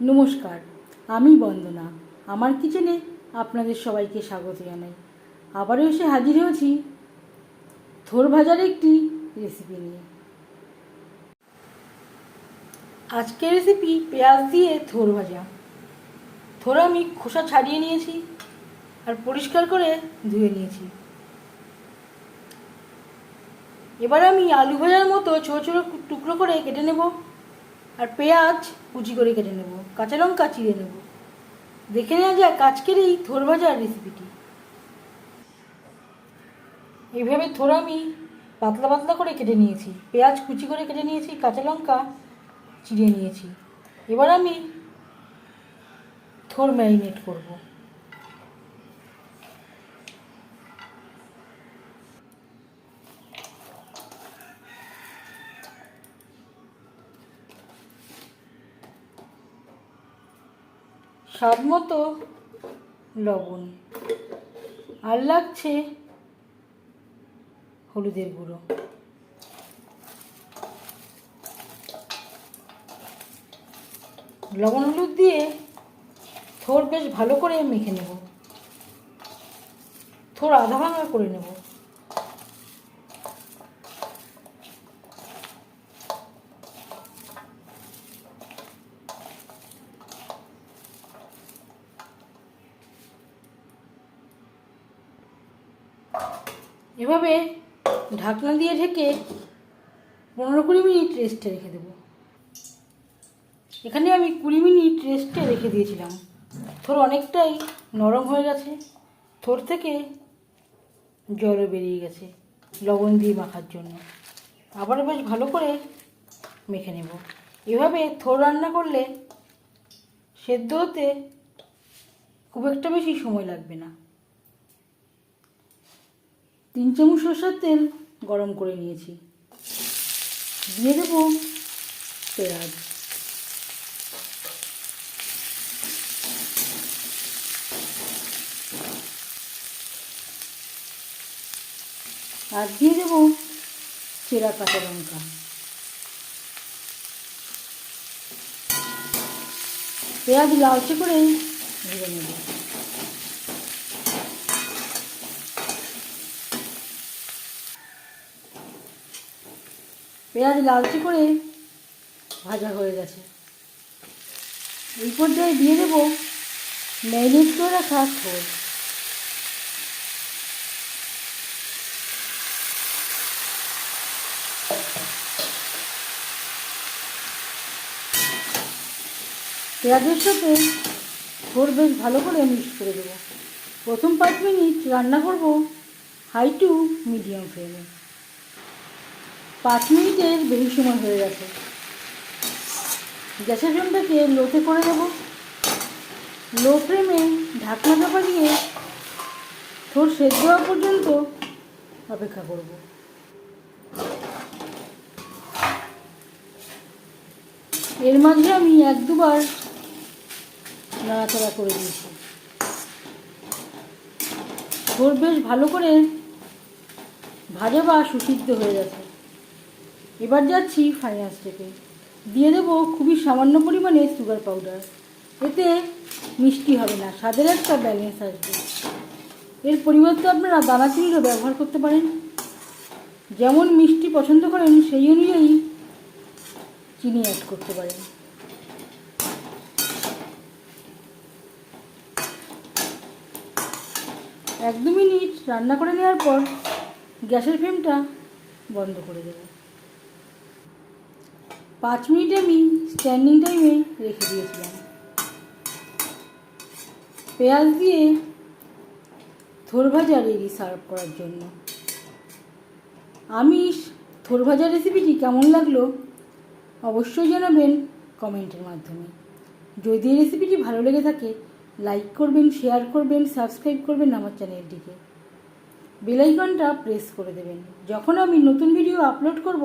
নমস্কার, আমি বন্দনা। আমার কিচেনে আপনাদের সবাইকে স্বাগত জানাই। আবারও এসে হাজির হয়েছি থোর ভাজার একটি রেসিপি নিয়ে। আজকের রেসিপি পেঁয়াজ দিয়ে থোর ভাজা। থোর আমি খোসা ছাড়িয়ে নিয়েছি আর পরিষ্কার করে ধুয়ে নিয়েছি। এবার আমি আলু ভাজার মতো ছোটো ছোটো টুকরো করে কেটে নেব। আর পেঁয়াজ কুচি করে কেটে নেব, কাঁচা লঙ্কা চিড়ে নেব। দেখে নেওয়া যাক আজকের এই থোর ভাজার রেসিপিটি এইভাবে থোর আমি পাতলা পাতলা করে কেটে নিয়েছি, পেঁয়াজ কুচি করে কেটে নিয়েছি, কাঁচা লঙ্কা চিড়ে নিয়েছি। এবার আমি থোর ম্যারিনেট করব। স্বাদ মতো লবণ। আর লাগছে হলুদের গুঁড়ো। লবণ হলুদ দিয়ে থোর বেশ ভালো করে মেখে নেব। থোর আধা ভাঙা করে নেব। এভাবে ঢাকনা দিয়ে ঢেকে পনেরো কুড়ি মিনিট রেস্টে রেখে দেবো। এখানে আমি কুড়ি মিনিট রেস্টে রেখে দিয়েছিলাম। থোর অনেকটাই নরম হয়ে গেছে। থোর থেকে জলও বেরিয়ে গেছে লবণ দিয়ে মাখার জন্য। আবার বেশ ভালো করে মেখে নেব। এভাবে থোর রান্না করলে সেদ্ধ হতে খুব একটা বেশি সময় লাগবে না। চামচ সরষের তেল গরম করে নিয়েছি। দিয়ে দেবো পেঁয়াজ। আর দিয়ে দেবো চেরা কাঁচা লঙ্কা। পেঁয়াজ লালচে করে ভেজে নেব। পেঁয়াজ লালচে করে ভাজা হয়ে গেছে। এই পর্যায়ে দিয়ে দেবো ম্যারিনেট করে রাখা থোল পেঁয়াজের সাথে থোর বেশ ভালো করে মিক্স করে দেবো। প্রথম পাঁচ মিনিট রান্না করব হাই টু মিডিয়াম ফ্লেমে। পাঁচ মিনিটের বেশি সময় হয়ে গেছে। গ্যাসের ফ্লেমটাকে লোতে করে দেব। লো ফ্লেমে ঢাকনা চাপা দিয়ে থোর সেদ্ধ হওয়া পর্যন্ত অপেক্ষা করব। এর মাঝে আমি এক দুবার নাড়াচাড়া করে দিয়েছি। থোর বেশ ভালো করে ভাজা বা সুসিদ্ধ হয়ে গেছে। এবার যাচ্ছি ফাইনাল স্টেপে দিয়ে দেবো খুবই সামান্য পরিমাণে সুগার পাউডার এতে মিষ্টি হবে না, স্বাদের একটা ব্যালেন্স আসবে। এর পরিবর্তে আপনারা দানা চিনিরও ব্যবহার করতে পারেন। যেমন মিষ্টি পছন্দ করেন, সেই অনুযায়ী চিনি অ্যাড করতে পারেন। এক দু মিনিট রান্না করে নেওয়ার পর গ্যাসের ফ্লেমটা বন্ধ করে দেব। পাঁচ মিনিট আমি স্ট্যান্ডিং টাইমে রেখে দিয়েছিলাম। পেঁয়াজ দিয়ে থোর ভাজা রেডি সার্ভ করার জন্য। আমি থোর ভাজা রেসিপিটি কেমন লাগল অবশ্যই জানাবেন কমেন্টের মাধ্যমে। যদি এই রেসিপিটি ভালো লেগে থাকে লাইক করবেন শেয়ার করবেন সাবস্ক্রাইব করবেন আমার চ্যানেলটিকে বেলাইকনটা প্রেস করে দেবেন। যখন আমি নতুন ভিডিও আপলোড করব